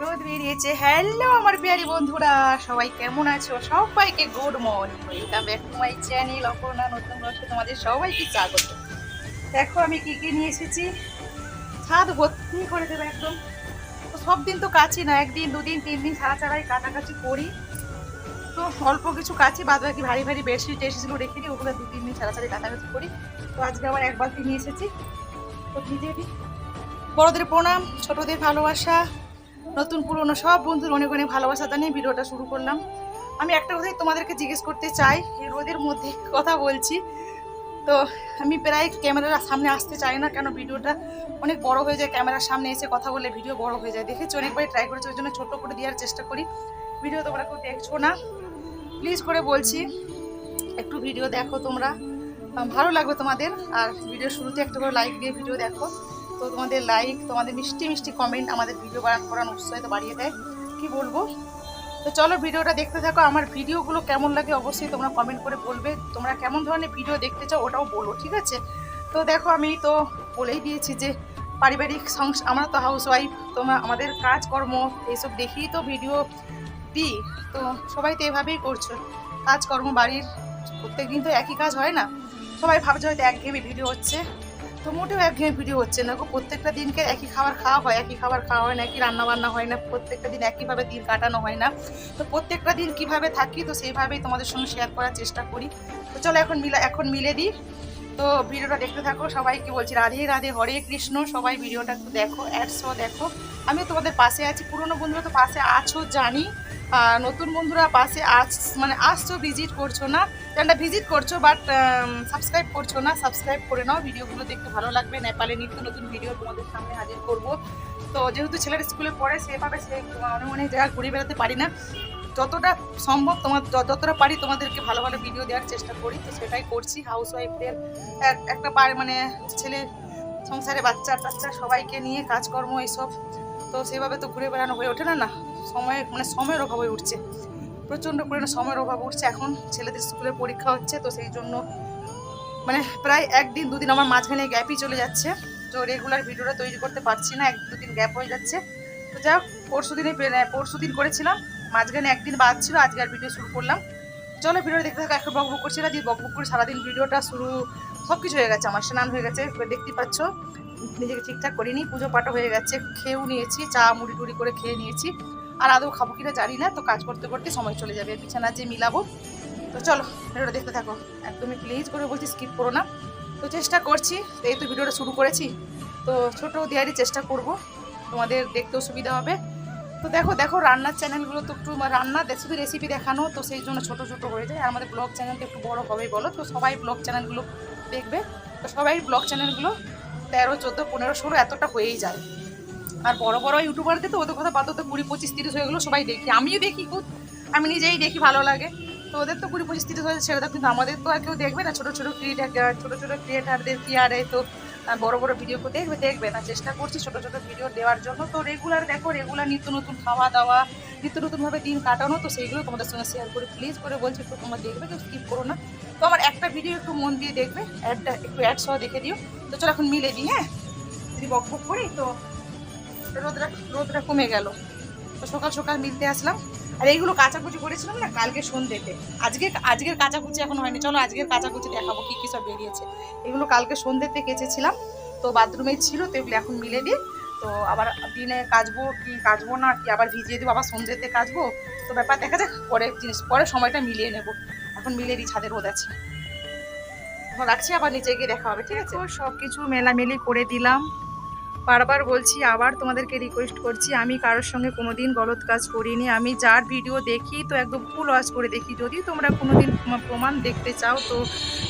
রোদ বেরিয়েছে। হ্যালো আমার বিহারি বন্ধুরা, সবাই কেমন আছো? সবাইকে good morning welcome back to my channel Aparna নতুন বর্ষে তোমাদের সবাইকে স্বাগত। দেখো আমি কি কি নিয়ে এসেছি। ছাদ ভর্তি করে দেবো একদম। তো সব দিন তো কাছি না, একদিন, দুদিন তিন দিন ছাড়া ছাড়াই কাটাকাছি করি। তো অল্প কিছু কাছি বাদ বাকি ভারী ভারী বেডশিট টেডশিটগুলো রেখে দিই, ওগুলো দু তিন দিন ছাড়া ছাড়াই কাটাকাছি করি। তো আজকে আবার এক বালতি নিয়ে এসেছি। তো ভিজে বড়দের প্রণাম, ছোটদের ভালোবাসা, নতুন পুরনো সব বন্ধুর অনেক অনেক ভালোবাসা জানিয়ে ভিডিওটা শুরু করলাম। আমি একটা কথাই তোমাদেরকে জিজ্ঞেস করতে চাই রোদের মধ্যে কথা বলছি। তো আমি প্রায় ক্যামেরার সামনে আসতে চাই না, কেন ভিডিওটা অনেক বড় হয়ে যায়, ক্যামেরার সামনে এসে কথা বললে ভিডিও বড় হয়ে যায়। দেখেছি অনেকবারই ট্রাই করেছি, ওই জন্য ছোটো করে দেওয়ার চেষ্টা করি। ভিডিও তোমরা কেউ দেখছ না। প্লিজ করে বলছি, একটু ভিডিও দেখো তোমরা। ভালো লাগবে তোমাদের। আর ভিডিও শুরুতে একটা করে লাইক দিয়ে ভিডিও দেখো। তো তোমাদের লাইক তোমাদের মিষ্টি মিষ্টি কমেন্ট আমাদের ভিডিও করার উৎসাহিত বাড়িয়ে দেয়। কি বলব? তো চলো ভিডিওটা দেখতে থাকো, আমার ভিডিওগুলো কেমন লাগে অবশ্যই তোমরা কমেন্ট করে বলবে। তোমরা কেমন ধরনের ভিডিও দেখতে চাও ওটাও বলো, ঠিক আছে? তো দেখো আমি তো বলেই দিয়েছি যে পারিবারিক সংস আমরা তো হাউস ওয়াইফ তোমরা আমাদের কাজকর্ম, এইসব দেখেই তো ভিডিও দিই তো সবাই তো এভাবেই করছ। কাজকর্ম বাড়ির প্রত্যেক দিন তো একই কাজ হয় না? সবাই ভাবছে হয়তো একঘেয়েমি ভিডিও হচ্ছে। তো মোটেও একঘেয়েমি ভিডিও হচ্ছে না গো। প্রত্যেকটা দিনকে একই খাবার খাওয়া হয়, একই খাবার খাওয়া হয় না, একই রান্না বান্না হয় না, প্রত্যেকটা দিন একইভাবে দিন কাটানো হয় না। তো প্রত্যেকটা দিন কীভাবে থাকি, তো সেইভাবেই তোমাদের সঙ্গে শেয়ার করার চেষ্টা করি। তো চলো এখন মিলা, এখন মিলে দিই। তো ভিডিওটা দেখতে থাকো সবাইকে বলছি? রাধে রাধে, হরে কৃষ্ণ, সবাই ভিডিওটা একটু দেখো অ্যাডসও দেখো। আমিও তোমাদের পাশে আছি, পুরনো বন্ধুরা তো পাশে আছো, জানি। নতুন বন্ধুরা পাশে আস মানে আসছো ভিজিট করছ না চ্যানেলটা ভিজিট করছ বাট সাবস্ক্রাইব করছ না সাবস্ক্রাইব করে নাও, ভিডিওগুলো দেখতে ভালো লাগবে। নেপালে নিত্য নতুন ভিডিও তোমাদের সামনে হাজির করব। তো যেহেতু ছেলের স্কুলে পড়ে, সেভাবে সে অনেক অনেক জায়গায় ঘুরে বেড়াতে পারি না। যতটা সম্ভব তোমার যতটা পারি তোমাদেরকে ভালো ভালো ভিডিও দেওয়ার চেষ্টা করি। তো সেটাই করছি। হাউস ওয়াইফদের একটা পার মানে ছেলে, সংসারে বাচ্চা টাচ্চা সবাইকে নিয়ে কাজকর্ম এইসব। তো সেভাবে তো ঘুরে বেড়ানো হয়ে ওঠে না না? সময় মানে সময়ের অভাব হয়ে উঠছে। প্রচণ্ড পরিমাণে সময়ের অভাব উঠছে। এখন ছেলেদের স্কুলে পরীক্ষা হচ্ছে, তো সেই জন্য মানে প্রায় একদিন, দুদিন আমার মাঝখানে গ্যাপই চলে যাচ্ছে। তো রেগুলার ভিডিওটা তৈরি করতে পারছি না এক দুদিন গ্যাপ হয়ে যাচ্ছে। তো যাই হোক, পরশু দিনে পরশু দিন করেছিলাম। মাঝখানে একদিন বাদ ছিল, আজকে আর ভিডিও শুরু করলাম। চলো ভিডিও দেখতে থাকো, এখন বকবক করছি না দিয়ে বকবক করে সারাদিন ভিডিওটা শুরু সব কিছু হয়ে গেছে, আমার স্নান হয়ে গেছে দেখতে পাচ্ছ, নিজেকে ঠিকঠাক করিনি, পুজো পাটা হয়ে গেছে খেয়েও নিয়েছি, চা মুড়ি টুড়ি করে খেয়ে নিয়েছি। আর আদৌ খাব কিনা জানি না, তো কাজ করতে করতে সময় চলে যাবে বিছানা যে মিলাবো। তো চলো, ভিডিওটা দেখতে থাকো। একদমই প্লিজ করে বলছি স্কিপ করো না। তো চেষ্টা করছি, তো এই তো ভিডিওটা শুরু করেছি। তো ছোটো দেওয়ারই চেষ্টা করব, তোমাদের দেখতেও সুবিধা হবে। তো দেখো দেখো, রান্নার চ্যানেলগুলো তো একটু মানে রান্না শুধু রেসিপি দেখানো, তো সেই জন্য ছোটো ছোটো হয়ে যায়। আর আমাদের ব্লগ চ্যানেলটা একটু বড় হবে বলো, তো সবাই ব্লগ চ্যানেলগুলো দেখবে। তো সবাই ব্লগ চ্যানেলগুলো তেরো, চোদ্দ, পনেরো, ষোলো এতটা হয়েই যায়। আর বড় বড় ইউটিউবারদের তো ওদের কথা বাদ তো কুড়ি পঁচিশ তিরিশ হয়ে গেলো সবাই দেখি। আমিও দেখি খুব। আমি নিজেই দেখি ভালো লাগে। তো ওদের তো কুড়ি পঁচিশ তিরিশ হয়ে ছেড়ে দাও, কিন্তু আমাদের তো আর কেউ দেখবে না। ছোটো ছোটো ক্রিয়েটার ছোটো ছোটো ক্রিয়েটারদের কি আর তো বড় বড় ভিডিও দেখবে দেখবে না। চেষ্টা করছি ছোটো ছোটো ভিডিও দেওয়ার জন্য। তো রেগুলার দেখো রেগুলার নিত্য নতুন খাওয়া দাওয়া, নিত্য নতুনভাবে দিন কাটানো, তো সেইগুলো তোমাদের সঙ্গে শেয়ার করে। প্লিজ করে বলছি, একটু তোমরা দেখবে, কেউ স্কিপ করো না। তো আমার একটা ভিডিও একটু মন দিয়ে দেখবে অ্যাডটা একটু অ্যাড সহ দেখে দিও। তো চলো এখন মিলে দিই হ্যাঁ? যদি বক বক করি, তো রোদটা রোদটা কমে গেল। তো সকাল সকাল মিলতে আসলাম। আর এইগুলো কাচাকুচি করেছিলাম না, কালকে সন্ধ্যেতে। আজকে, আজকের কাচাকুচি এখন হয়নি। চলো আজকের কাচাকুচি দেখাবো কী কী সব বেরিয়েছে। এগুলো কালকে সন্ধ্যেতে কেচেছিলাম। তো বাথরুমে ছিল, তো এগুলো এখন মিলে দিই। তো আবার দিনে কাচবো কি কাচবো না, কি আবার ভিজিয়ে দেবো, আবার সন্ধ্যেতে কাচবো। তো ব্যাপার দেখা যাক, পরে জিনিস পরে সময়টা মিলিয়ে নেব। এখন মিলিয়ে দিই ছাদের রোদ আছে। এখন রাখছি, আবার নিচে গিয়ে দেখা হবে, ঠিক আছে? সব কিছু মেলামেলি করে দিলাম। বারবার বলছি, আবার তোমাদেরকে রিকোয়েস্ট করছি, আমি কারোর সঙ্গে কোনোদিন গলত কাজ করিনি। আমি যার ভিডিও দেখি তো একদম ফুল ওয়াচ করে দেখি। যদি তোমরা কোনো দিন প্রমাণ দেখতে চাও, তো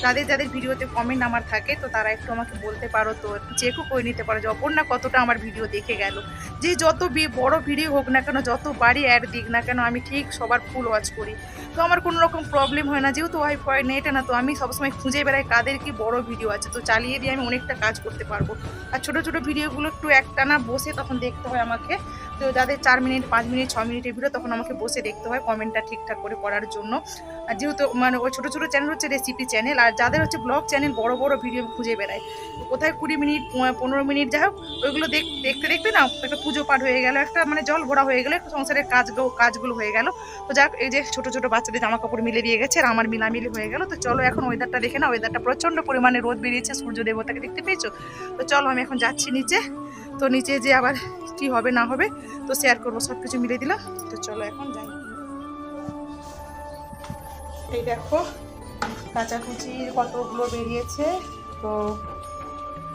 যাদের যাদের ভিডিওতে কমেন্ট আমার থাকে, তো তারা একটু আমাকে বলতে পারো। তো চেকও করে নিতে পারো। যে অপর্ণা কতটা আমার ভিডিও দেখে গেল। যে যত বড় ভিডিও হোক না কেন, যত বাড়ি অ্যাড দিক না কেন, আমি ঠিক সবার ফুল ওয়াচ করি। তো আমার কোনো রকম প্রবলেম হয় না। যেহেতু ওয়াইফাই নেট না, তো আমি সবসময় খুঁজে বেড়াই কাদের কি বড় ভিডিও আছে। তো চালিয়ে দিয়ে আমি অনেকটা কাজ করতে পারব। আর ছোটো ছোটো ভিডিওগুলো একটু একটানা বসে তখন দেখতে হয় আমাকে। তো যাদের চার মিনিট, পাঁচ মিনিট, ছ মিনিটের ভিডিও তখন আমাকে বসে দেখতে হয় কমেন্টটা ঠিকঠাক করে করার জন্য। আর যেহেতু মানে ওই ছোটো ছোটো চ্যানেল হচ্ছে রেসিপি চ্যানেল আর যাদের হচ্ছে ব্লগ চ্যানেল বড় বড় ভিডিও খুঁজে বেড়ায়। কোথায় কুড়ি মিনিট পনেরো মিনিট, যাই হোক, ওইগুলো দেখ- দেখতে দেখতে না একটা পুজো পাঠ হয়ে গেল, একটা মানে জল ভরা হয়ে গেলো, একটু সংসারের কাজগুলো কাজগুলো হয়ে গেল। তো যাক, এই যে ছোটো ছোটো বাচ্চাদের জামা কাপড় মিলে দিয়ে গেছে, আর আমার মিলামিলি হয়ে গেল। তো চলো এখন ওয়েদারটা দেখে না ওয়েদারটা প্রচণ্ড পরিমাণে রোদ বেরিয়েছে, সূর্য দেবতাকে দেখতে পেয়েছ? তো চলো আমি এখন যাচ্ছি নিচে। তো নিচে যে আবার কি হবে না হবে, তো শেয়ার করব সব কিছু মিলে দিলাম। তো চলো এখন যাই। এই দেখো কাঁচাকুচি কতগুলো বেরিয়েছে, তো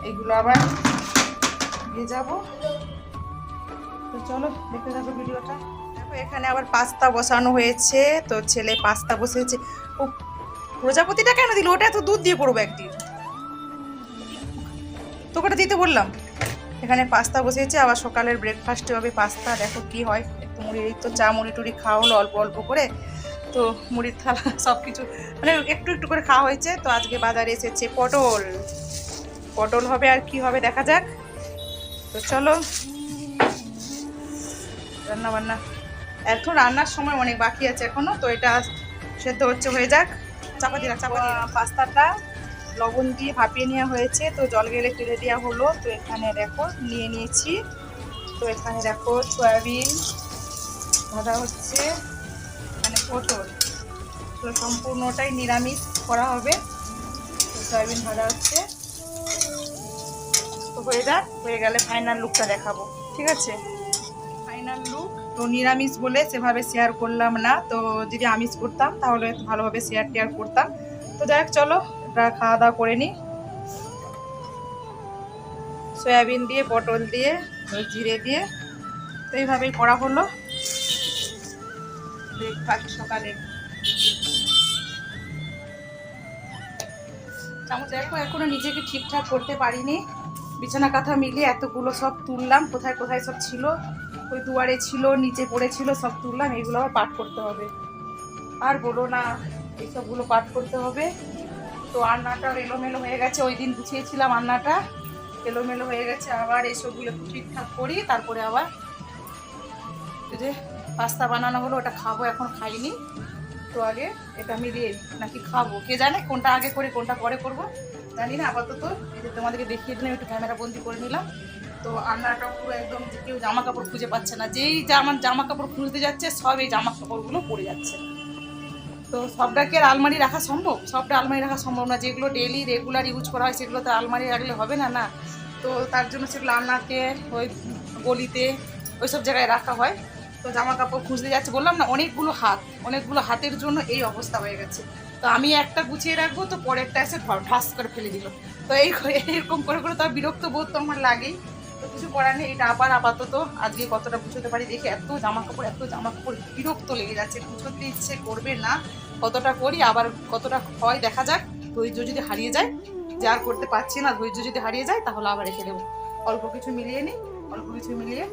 এইগুলো আবার ভেজাবো তো চলো, দেখতে থাকো ভিডিওটা। দেখো, এখানে আবার পাস্তা বসানো হয়েছে, তো ছেলে পাস্তা বসেছে। ও, প্রজাপতিটা কেন দিল? ওটা এত দুধ দিয়ে করব একদিন। তোকে দিতে বললাম। এখানে পাস্তা বসেছে আবার সকালের ব্রেকফাস্টে হবে পাস্তা। দেখো কি হয়, একটু মুড়ি তো চা মুড়ি টুড়ি খাওয়া হলো অল্প অল্প করে। তো মুড়ির থালা সব কিছু মানে একটু একটু করে খাওয়া হয়েছে। তো আজকে বাজারে এসেছে পটল। পটল হবে আর কি হবে দেখা যাক। তো চলো রান্না বান্না এখন রান্নার সময় অনেক বাকি আছে এখনও, তো এটা সেদ্ধ হচ্ছে, হয়ে যাক। চাপা দিলাম চাপা দিলাম। পাস্তাটা লবণ দিয়ে ভাপিয়ে নেওয়া হয়েছে। তো জল গেলে টেলে দেওয়া হলো। তো এখানে দেখো, নিয়ে নিয়েছি। তো এখানে দেখো, সয়াবিন ভাজা হচ্ছে মানে পটল। তো সম্পূর্ণটাই নিরামিষ করা হবে। তো সয়াবিন ভাজা হচ্ছে। তো হয়ে যাক, হয়ে গেলে ফাইনাল লুকটা দেখাবো। ঠিক আছে? ফাইনাল লুক তো নিরামিষ বলে সেভাবে শেয়ার করলাম না। তো যদি আমিষ করতাম, তাহলে ভালোভাবে শেয়ার টেয়ার করতাম। তো যাই চলো। এটা খাওয়া দাওয়া করে নিই। সয়াবিন দিয়ে, পটল দিয়ে, জিরে দিয়ে। তো এইভাবেই করা হলো। ব্রেকফাস্ট সকালে। চামচ দেখো, এখনও নিজেকে ঠিকঠাক করতে পারিনি। বিছানা কাঁথা মিলিয়ে এতগুলো সব তুললাম। কোথায় কোথায় সব ছিল? ওই দুয়ারে ছিল, নিচে পড়েছিল, সব তুললাম। এগুলো আবার পাঠ করতে হবে। আর বলো না এইসবগুলো পাঠ করতে হবে। তো আন্নাটা এলোমেলো হয়ে গেছে, ওই দিন গুছিয়েছিলাম আন্নাটা। এলোমেলো হয়ে গেছে, আবার এইসবগুলো একটু ঠিকঠাক করি, তারপরে আবার যে পাস্তা বানানো হলো, ওটা খাব, এখন খাইনি। তো আগে এটা মিলিয়ে নাকি খাব, কে জানে কোনটা আগে করে, কোনটা পরে করব, জানি না, আপাতত এই যে তোমাদেরকে দেখিয়ে দিলাম, একটু ক্যামেরা বন্দি করে নিলাম। তো আন্নাটা পুরো একদম কেউ জামা কাপড় খুঁজে পাচ্ছে না, যেই জামা জামা কাপড় খুঁজতে যাচ্ছে, সব এই জামা কাপড়গুলো পরে যাচ্ছে। তো সবটা কি আর আলমারি রাখা সম্ভব? সবটা আলমারি রাখা সম্ভব না। যেগুলো ডেলি রেগুলার ইউজ করা হয় সেগুলো তো আলমারি রাখলে হবে না না? তো তার জন্য সেগুলো আন্নাতে ওই গলিতে ওই সব জায়গায় রাখা হয়। তো জামা কাপড় খুঁজতে যাচ্ছে। বললাম না, অনেকগুলো হাত। অনেকগুলো হাতের জন্য এই অবস্থা হয়ে গেছে। তো আমি একটা গুছিয়ে রাখব, তো পরেরটা এসে ঠাস করে ফেলে দিল। তো এই এরকম করে করে তো বিরক্ত বোধ তো আমার লাগেই। তো কিছু করার নেই, এটা আবার আপাতত আজকে কতটা গুছোতে পারি দেখে এত জামা কাপড় এত জামা কাপড় বিরক্ত লেগে যাচ্ছে। গুছোতে ইচ্ছে করবে না, কতটা করি, আবার কতটা হয় দেখা যাক। ধৈর্য যদি হারিয়ে যায়, যে আর করতে পারছি না, ধৈর্য যদি হারিয়ে যায়, তাহলে আবার রেখে দেবো। অল্প কিছু মিলিয়ে নিই অল্প কিছু মিলিয়ে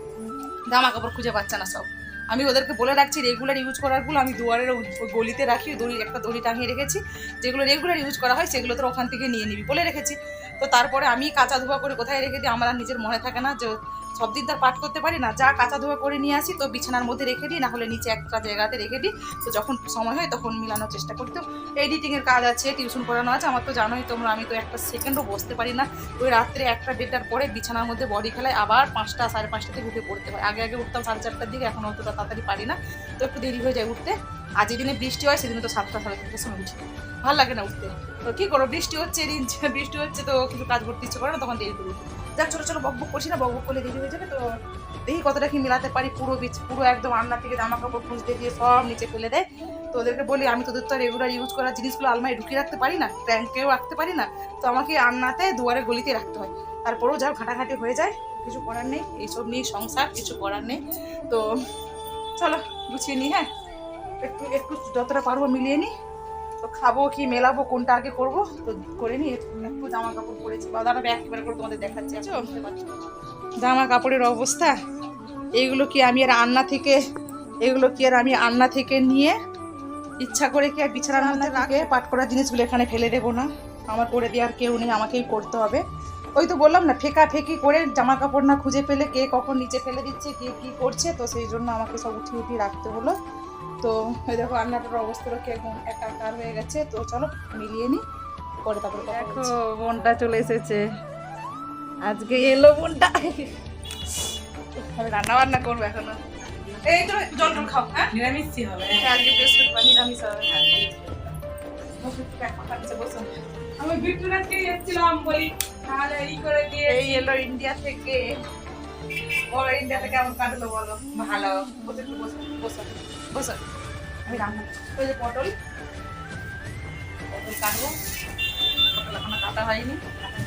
জামা কাপড় খুঁজে পাচ্ছে না সব। আমি ওদেরকে বলে রাখছি রেগুলার ইউজ করারগুলো আমি দুয়ারের গলিতে রাখি, দড়ি, একটা দড়ি টাঙিয়ে রেখেছি। যেগুলো রেগুলার ইউজ করা হয়, সেগুলো তো ওখান থেকে নিয়ে নিবি বলে রেখেছি। তো তারপরে আমি কাঁচা ধোয়া করে কোথায় রেখে দিই? আমার নিজের মনে থাকে না যে সব দিন তার পাঠ করতে পারি না। যা কাঁচা ধোয়া করে নিয়ে আসি, তো বিছানার মধ্যে রেখে দিই না হলে নিচে একটা জায়গাতে রেখে দিই। তো যখন সময় হয় তখন মিলানোর চেষ্টা করি। তো এডিটিংয়ের কাজ আছে টিউশন পড়ানো আছে, আমার তো জানোই তোমরা, আমি তো একটা সেকেন্ডও বসতে পারি না। ওই রাত্রে একটা দেড়টার পরে বিছানার মধ্যে বডি খেলায় আবার পাঁচটা, সাড়ে পাঁচটাতে উঠে পড়তে হয়। আগে আগে উঠতাম সাড়ে চারটার দিকে, এখন অতটা তাড়াতাড়ি পারি না। তো একটু দেরি হয়ে যায় উঠতে। আর যেদিনে বৃষ্টি হয়, সেদিনে তো সাতটা, সাড়ে সাতটার সময় উঠি। ভালো লাগে না উঠতে। তো কী করো বৃষ্টি হচ্ছে বৃষ্টি হচ্ছে তো কিছু কাজ করতে ইচ্ছে করে না, তখন দেরি করে। যাক, ছোটো ছোটো বক বক করছি না, বক বক করলে দেরি হয়ে যাবে তো দেখি কতটা কি মিলাতে পারি, পুরো বীজ পুরো একদম আন্না থেকে জামা কাপড় খুঁজতে দিয়ে সব নিচে ফেলে দেয়। তো ওদেরকে বলি, আমি তোদের তো রেগুলার ইউজ করা জিনিসগুলো আলমারি ঢুকিয়ে রাখতে পারি না, ট্যাঙ্কেও রাখতে পারি না, তো আমাকে আন্নাতে দুয়ারে গলিতে রাখতে হয়। তারপরেও যা ঘাটাঘাটি হয়ে যায়, কিছু করার নেই, এইসব নিয়ে সংসার, কিছু করার নেই। তো চলো, গুছিয়ে নিই হ্যাঁ? একটু একটু যতটা পারব মিলিয়ে নিই। তো খাব কি মেলাবো কোনটা আগে করব? তো করে নিই একটু জামা কাপড় পরেছি। বা দাঁড়াবে একেবারে করে তোমাদের দেখাচ্ছি জামা কাপড়ের অবস্থা। এইগুলো কি আমি আর আন্না থেকে এগুলো কি আর আমি আন্না থেকে নিয়ে ইচ্ছা করে কি আর বিছানার মধ্যে রাখে? পাট করা জিনিসগুলো এখানে ফেলে দেবো না। আমার করে দেওয়ার কেউ নেই আমাকেই করতে হবে। ওই তো বললাম না ফেকা ফেকি করে জামা কাপড় না খুঁজে পেলে কে কখন নিচে ফেলে দিচ্ছে কে কি করছে তো সেই জন্য আমাকে সব উঠিয়ে উঠিয়ে রাখতে হলো। তো এই দেখো রান্নাটার অবস্থাটা কি একদম একাকার হয়ে গেছে। তো চলো মিলিয়ে নি পরে তারপরে দেখো বোনটা চলে এসেছে। আজকে এলো বোনটা। আমি রান্না বান্না করব এখনও। এই তো জল টল খাও হ্যাঁ? নিরামিষই হবে। আজকে বৃহস্পতিবার নিরামিষ হবে। বসো, বসো। আমি বিট্টুনাথকে এসেছিলাম বলি তাহলে করে দিয়ে এই এলো ইন্ডিয়া থেকে। বলো ইন্ডিয়া থেকে কেমন কাটলো বলো। ভালো। বসে একটু বসো। বসো। বসো আমি রান্না ওই যে পটল। পটল কাটবো। পটল এখনও কাটা হয়নি।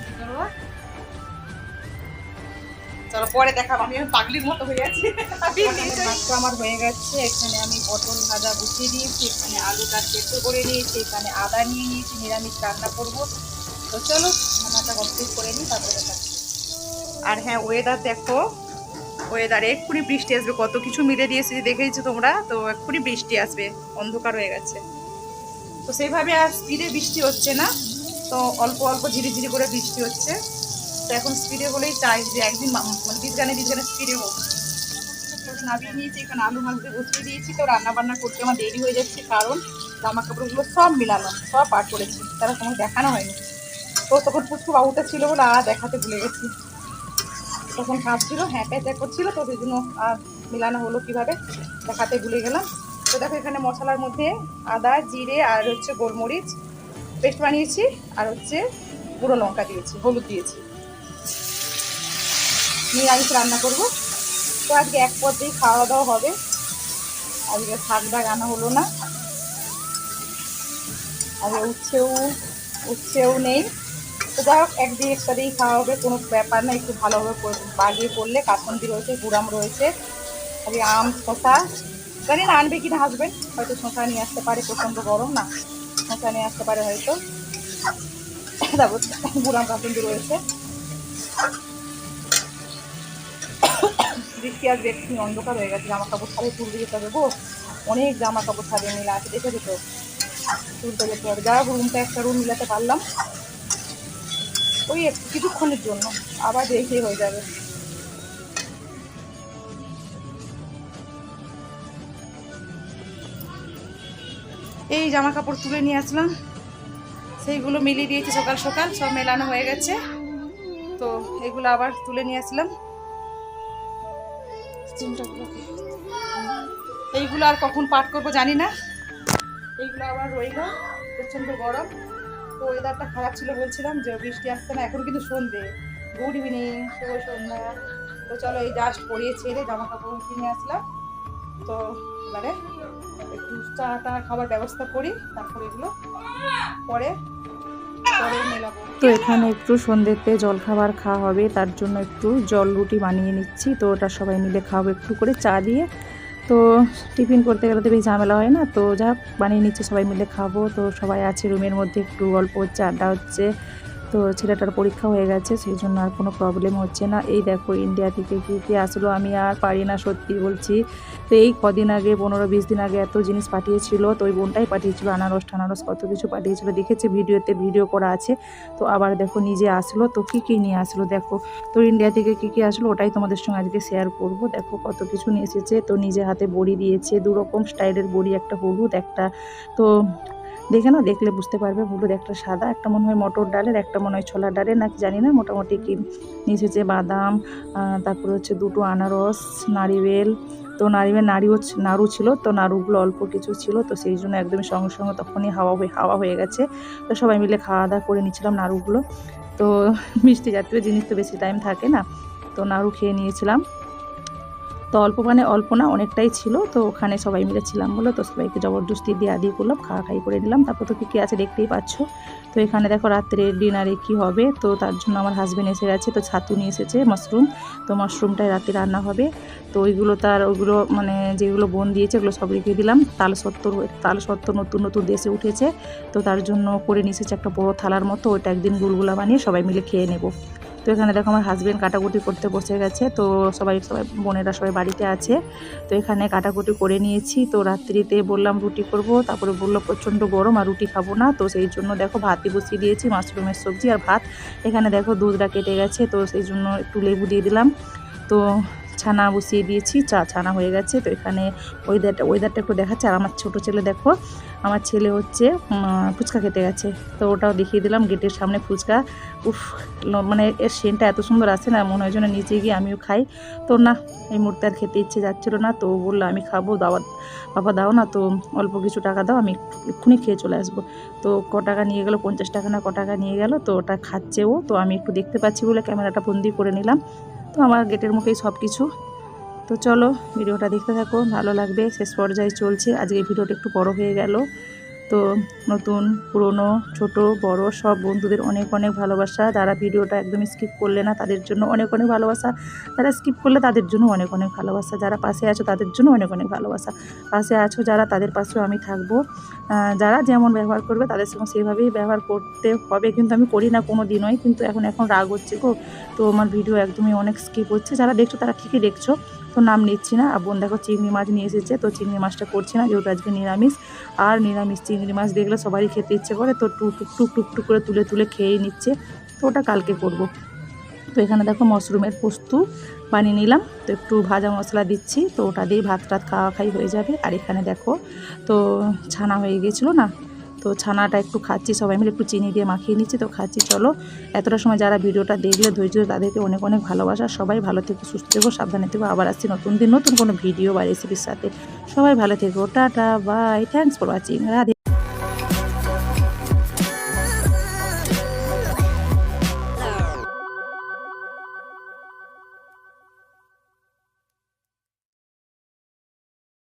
কি করব? চলো পরে দেখাবো। আমি পাগলির মতো হয়ে আছি। ভাতটা আমার হয়ে গেছে। এখানে আমি পটল ভাজা বসিয়ে দিয়েছি। এখানে আলুটা সেদ্ধ করে নিয়েছি। এখানে আদা নিয়ে নিয়েছি। নিরামিষ রান্না করব। তো চলো রান্নাটা কমপ্লিট করে নিই তারপরে আর হ্যাঁ ওয়েদার দেখো। ওয়েদারে এক্ষুনি বৃষ্টি আসবে। কত কিছু মিলে দিয়েছে দেখেইছো তোমরা। তো এক্ষুনি বৃষ্টি আসবে। অন্ধকার হয়ে গেছে। তো সেইভাবে আর স্পিডে বৃষ্টি হচ্ছে না। তো অল্প অল্প ধীরে ধীরে করে বৃষ্টি হচ্ছে। তো এখন স্পিডে হলেই চাই যে একদিন মানে বিজ্ঞানে বিজ্ঞানে স্পিডে হোক। নামিয়ে নিয়েছি, এখানে আলু মাছতে বসিয়ে দিয়েছি। তো রান্না বান্না করতে আমার দেরি হয়ে যাচ্ছে কারণ জামা কাপড়গুলো সব মিলানো সব পাট করেছি। তারা তোমার দেখানো হয়নি। তো তখন পুচকু বাবুটা ছিল বলে আর দেখাতে ভুলে গেছি। তখন কাজ ছিল হ্যাঁ প্যাঁচা করছিল, তো সেই জন্য আর মিলানো হলো কীভাবে? দেখাতে ভুলে গেলাম। তো দেখো, এখানে মশলার মধ্যে আদা, জিরে আর হচ্ছে গোলমরিচ পেস্ট বানিয়েছি, আর হচ্ছে গুঁড়ো লঙ্কা দিয়েছি, হলুদ দিয়েছি। নিরামিষ রান্না করব। তো আজকে এক দিয়ে খাওয়া দাওয়া হবে। আজকে শাক ডাক আনা হলো না। আজকে উচ্ছেও উচ্ছেও নেই। তো যাই হোক একদিন একটা দিয়েই খাওয়া হবে, কোনো ব্যাপার না, একটু ভালোভাবে বাগিয়ে করলে কাসন্দি রয়েছে, গুড়াম রয়েছে, খালি আম শশা জানি না, আনবে কিনা হাসবেন্ড হয়তো শশা নিয়ে আসতে পারে, প্রচণ্ড গরম, না শশা নিয়ে আসতে পারে হয়তো। তারপর গুড়াম কাসন্দি রয়েছে। বৃষ্টি আসবে একটু অন্ধকার হয়ে গেছে, জামা কাপড় ছাড়ে তুলতে যেতে হবে গো। অনেক জামা কাপড় ছাড়ে, মিলে আছে দেখে যেত তুলতে যেতে হবে যারা রুমটা একটা রুম মিলাতে পারলাম। ওই কিছুক্ষণের জন্য। আবার দেখে হয়ে যাবে। এই জামা কাপড় তুলে নিয়ে আসলাম। সেইগুলো মিলিয়ে দিয়েছি সকাল সকাল, সব মেলানো হয়ে গেছে। তো এগুলো আবার তুলে নিয়ে আসলাম। এইগুলো আর কখন পাঠ করব জানি না। এইগুলো আবার রইল প্রচণ্ড গরম। ওয়েদারটা খারাপ ছিল বলছিলাম, যে বৃষ্টি আসছে না, এখন কিন্তু সন্ধে। গুড ইভিনিং শুভ সন্ধ্যা। তো চলো এই জাস্ট পরিয়ে ছেড়ে জামা কাপড় কিনে আসলাম। তো এবারে একটু চা টা খাবার ব্যবস্থা করি, তারপরে এগুলো পরে তো এখানে একটু সন্ধ্যেতে জল খাবার খাওয়া হবে, তার জন্য একটু জল রুটি বানিয়ে নিচ্ছি। তো ওটা সবাই মিলে খাব একটু করে, চা দিয়ে। তো টিফিন করতে গেলে তো বেশি ঝামেলা হয় না। তো যা বানিয়ে নিচ্ছে, সবাই মিলে খাব। তো সবাই আছে রুমের মধ্যে, একটু গল্প হচ্ছে, আড্ডা হচ্ছে। তো ছেলেটার পরীক্ষা হয়ে গেছে, সেই জন্য আর কোনো প্রবলেম হচ্ছে না। এই দেখো ইন্ডিয়া থেকে কী কী আসলো আমি আর পারি না সত্যি বলছি। তো এই কদিন আগে, পনেরো বিশ দিন আগে এত জিনিস পাঠিয়েছিল, তো ওই বোনটাই পাঠিয়েছিল, আনারস টানারস কত কিছু পাঠিয়েছিল। দেখেছে ভিডিওতে ভিডিও করা আছে। তো আবার দেখো, নিজে আসলো, তো কী কী নিয়ে আসলো দেখো। তো ইন্ডিয়া থেকে কী কী আসলো ওটাই তোমাদের সঙ্গে আজকে শেয়ার করব। দেখো, কত কিছু নিয়ে এসেছে, তো নিজে হাতে বড়ি দিয়েছে, দুরকম স্টাইলের বড়ি, একটা হলুদ, একটা তো দেখে না দেখলে বুঝতে পারবে। হলুদ একটা সাদা, একটা মনে হয় মটর ডালের, একটা মনে হয় ছোলার ডালের, নাকি জানি না, মোটামুটি কি এসেছে বাদাম তারপরে হচ্ছে দুটো আনারস, নারিবেল। তো নারিবেল নাড়িও নাড়ু ছিল, তো নাড়ুগুলো অল্প কিছু ছিল, তো সেই জন্য একদমই সঙ্গে সঙ্গে তখনই হাওয়া হয়ে হাওয়া হয়ে গেছে। তো সবাই মিলে খাওয়া দাওয়া করে নিচ্ছিলাম নাড়ুগুলো। তো মিষ্টি জাতীয় জিনিস তো বেশি টাইম থাকে না। তো নাড়ু খেয়ে নিয়েছিলাম। তো অল্প মানে অল্প না, অনেকটাই ছিল। তো ওখানে সবাই মিলে ছিলাম বলে তো সবাইকে জবরদস্তি দিয়ে আদি করলাম খাওয়া খাই করে দিলাম। তারপর তো কী কী আছে দেখতেই পাচ্ছ। তো এখানে দেখো রাত্রে ডিনারে কি হবে? তো তার জন্য আমার হাজব্যান্ড এসে গেছে, তো ছাতু নিয়ে এসেছে মাশরুম তো মাশরুমটাই রাতে রান্না হবে। তো ওইগুলো তার, ওইগুলো মানে যেগুলো বোন দিয়েছে ওগুলো সব রেখে দিলাম। তাল সত্তর তাল সত্তর নতুন নতুন দেশে উঠেছে। তো তার জন্য করে নিয়ে একটা বড় থালার মতো। ওইটা একদিন গুলগুলা বানিয়ে সবাই মিলে খেয়ে নেব। তো এখানে দেখো আমার হাজব্যান্ড কাটাকুটি করতে বসে গেছে। তো সবাই সবাই বোনেরা সবাই বাড়িতে আছে। তো এখানে কাটাকুটি করে নিয়েছি। তো রাত্রিতে বললাম রুটি করব। তারপরে বলল প্রচণ্ড গরম আর রুটি খাব না। তো সেই জন্য দেখো ভাতই বসিয়ে দিয়েছি, মাশরুমের সবজি আর ভাত। এখানে দেখো দুধটা কেটে গেছে। তো সেই জন্য একটু লেবু দিয়ে দিলাম। তো ছানা বসিয়ে দিয়েছি, চা, ছানা হয়ে গেছে। তো এখানে ওয়েদারটা ওয়েদারটা একটু দেখাচ্ছে। আর আমার ছোটো ছেলে দেখো, আমার ছেলে হচ্ছে ফুচকা খেতে গেছে। তো ওটাও দেখিয়ে দিলাম, গেটের সামনে ফুচকা। উফ মানে এর সেন্টটা এত সুন্দর আসে না, মনে হয় যেন নিচে গিয়ে আমিও খাই। তো না, এই মুহূর্তে আর খেতে ইচ্ছে যাচ্ছিল না। তো বলল, আমি খাব দাওয়াত বাবা দাও না, তো অল্প কিছু টাকা দাও, আমি এক্ষুনি খেয়ে চলে আসব। তো ক টাকা নিয়ে গেলো, পঞ্চাশ টাকা না ক টাকা নিয়ে গেল, তো ওটা খাচ্ছে ও। তো আমি একটু দেখতে পাচ্ছি বলে ক্যামেরাটা বন্দি করে নিলাম। তো আমার গেটের মুখেই সব কিছু। তো চলো, ভিডিওটা দেখতে থাকো, ভালো লাগবে, শেষ পর্যায়ে চলছে। আজকে ভিডিওটা একটু বড় হয়ে গেল। তো নতুন, পুরনো, ছোট, বড় সব বন্ধুদের অনেক অনেক ভালোবাসা। যারা ভিডিওটা একদম স্কিপ করলে না, তাদের জন্য অনেক অনেক ভালোবাসা। যারা স্কিপ করলে, তাদের জন্য অনেক অনেক ভালোবাসা। যারা পাশে আছো, তাদের জন্য অনেক অনেক ভালোবাসা। পাশে আছো যারা, তাদের পাশেও আমি থাকব। যারা যেমন ব্যবহার করবে, তাদের সঙ্গে সেভাবেই ব্যবহার করতে হবে। কিন্তু আমি করি না কোনো দিনই কিন্তু এখন এখন রাগ হচ্ছে গো। তো আমার ভিডিও একদমই অনেক স্কিপ হচ্ছে। যারা দেখছ, তারা ঠিকই দেখছ। তো নাম নিচ্ছি না। আর বোন দেখো চিংড়ি মাছ নিয়ে এসেছে, তো চিংড়ি মাছটা করছি না, যেহেতু আজকে নিরামিষ। আর নিরামিষ চিংড়ি মাছ দেখলে সবারই খেতে ইচ্ছে করে, তো টুক টুক টুক টুক টুক করে তুলে তুলে খেয়েই নিচ্ছে। তো ওটা কালকে করব। তো এখানে দেখো মশরুমের পোস্তু বানিয়ে নিলাম। তো একটু ভাজা মশলা দিচ্ছি, তো ওটা দিয়ে ভাত টাত খাওয়া খাই হয়ে যাবে। আর এখানে দেখো, তো ছানা হয়ে গেছিল না তো ছানাটা একটু খাচ্ছি, সবাই মিলে একটু চিনি দিয়ে মাখিয়ে নিচ্ছি, তো খাচ্ছি। চলো, এতটা সময় যারা ভিডিওটা দেখলে ধৈর্য তাদেরকে অনেক অনেক ভালোবাসা। সবাই ভালো থেকো, সুস্থ থেকো, সাবধানে থেকো। আবার আসছি নতুন দিন, নতুন কোনো ভিডিও বা রেসিপির সাথে। সবাই ভালো থেকো, tata bye thanks for watching Radhe